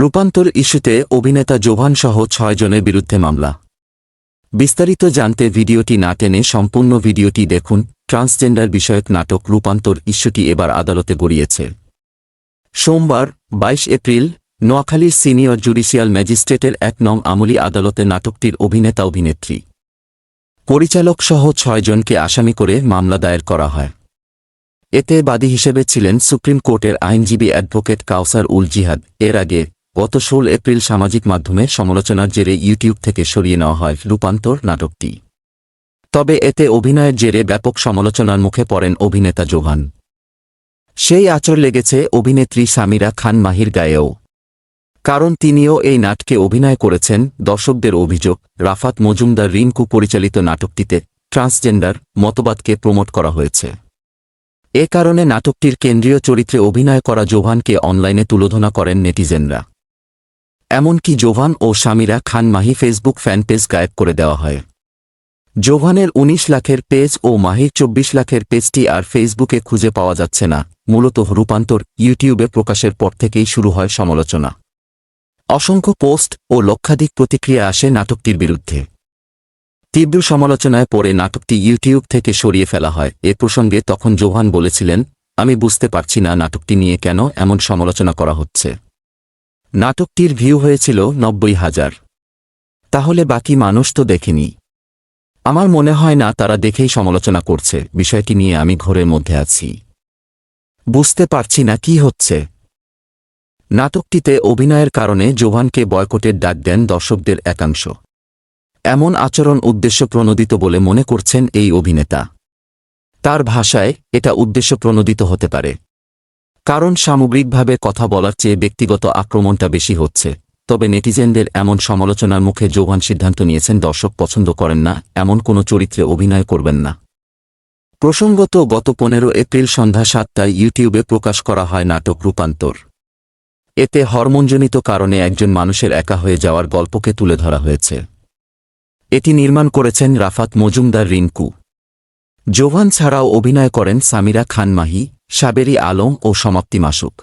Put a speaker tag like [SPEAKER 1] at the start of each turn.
[SPEAKER 1] রূপান্তর ইস্যুতে অভিনেতা জোভানসহ ছয়জনের বিরুদ্ধে মামলা বিস্তারিত জানতে ভিডিওটি না টেনে সম্পূর্ণ ভিডিওটি দেখুন ট্রান্সজেন্ডার বিষয়ক নাটক রূপান্তর ইস্যুটি এবার আদালতে গড়িয়েছে সোমবার ২২ এপ্রিল নোয়াখালীর সিনিয়র জুডিশিয়াল ম্যাজিস্ট্রেটের এক নং আমলি আদালতে নাটকটির অভিনেতা অভিনেত্রী পরিচালক সহ ছয়জনকে আসামি করে মামলা দায়ের করা হয় এতে বাদী হিসেবে ছিলেন সুপ্রিম কোর্টের আইনজীবী অ্যাডভোকেট কাউসার উল জিহাদ এর আগে গত ষোল এপ্রিল সামাজিক মাধ্যমে সমালোচনার জেরে ইউটিউব থেকে সরিয়ে নেওয়া হয় রূপান্তর নাটকটি তবে এতে অভিনয়ের জেরে ব্যাপক সমালোচনার মুখে পড়েন অভিনেতা জোহান সেই আচর লেগেছে অভিনেত্রী সামিরা খান মাহির গায়েও কারণ তিনিও এই নাটকে অভিনয় করেছেন দর্শকদের অভিযোগ রাফাত মজুমদার রিঙ্কু পরিচালিত নাটকটিতে ট্রান্সজেন্ডার মতবাদকে প্রমোট করা হয়েছে এ কারণে নাটকটির কেন্দ্রীয় চরিত্রে অভিনয় করা জোহানকে অনলাইনে তুলোধনা করেন নেটিজেনরা এমনকি জোভান ও স্বামীরা Khan Mahi Facebook fan page গায়েব করে দেওয়া হয় জোভানের ১৯ লাখের পেজ ও মাহির চব্বিশ লাখের পেজটি আর ফেসবুকে খুঁজে পাওয়া যাচ্ছে না মূলত রূপান্তর ইউটিউবে প্রকাশের পর থেকেই শুরু হয় সমালোচনা অসংখ্য পোস্ট ও লক্ষাধিক প্রতিক্রিয়া আসে নাটকটির বিরুদ্ধে তীব্র সমালোচনায় পরে নাটকটি ইউটিউব থেকে সরিয়ে ফেলা হয় এ প্রসঙ্গে তখন জোহান বলেছিলেন আমি বুঝতে পারছি না নাটকটি নিয়ে কেন এমন সমালোচনা করা হচ্ছে নাটকটির ভিউ হয়েছিল নব্বই হাজার তাহলে বাকি মানুষ তো দেখেনি আমার মনে হয় না তারা দেখেই সমালোচনা করছে বিষয়টি নিয়ে আমি ঘোরের মধ্যে আছি বুঝতে পারছি না কি হচ্ছে নাটকটিতে অভিনয়ের কারণে জোভানকে বয়কটের ডাক দেন দর্শকদের একাংশ এমন আচরণ উদ্দেশ্য প্রণোদিত বলে মনে করছেন এই অভিনেতা তার ভাষায় এটা উদ্দেশ্য প্রণোদিত হতে পারে কারণ সামগ্রিকভাবে কথা বলার চেয়ে ব্যক্তিগত আক্রমণটা বেশি হচ্ছে তবে নেটিজেনদের এমন সমালোচনার মুখে জোভান সিদ্ধান্ত নিয়েছেন দর্শক পছন্দ করেন না এমন কোনো চরিত্রে অভিনয় করবেন না প্রসঙ্গত গত পনেরো এপ্রিল সন্ধ্যা সাতটায় ইউটিউবে প্রকাশ করা হয় নাটক রূপান্তর এতে হরমোনজনিত কারণে একজন মানুষের একা হয়ে যাওয়ার গল্পকে তুলে ধরা হয়েছে এটি নির্মাণ করেছেন রাফাত মজুমদার রিঙ্কু জোভান ছাড়াও অভিনয় করেন সামিরা খান মাহি সাবেরি আলম ও সমাপ্তি মাসুক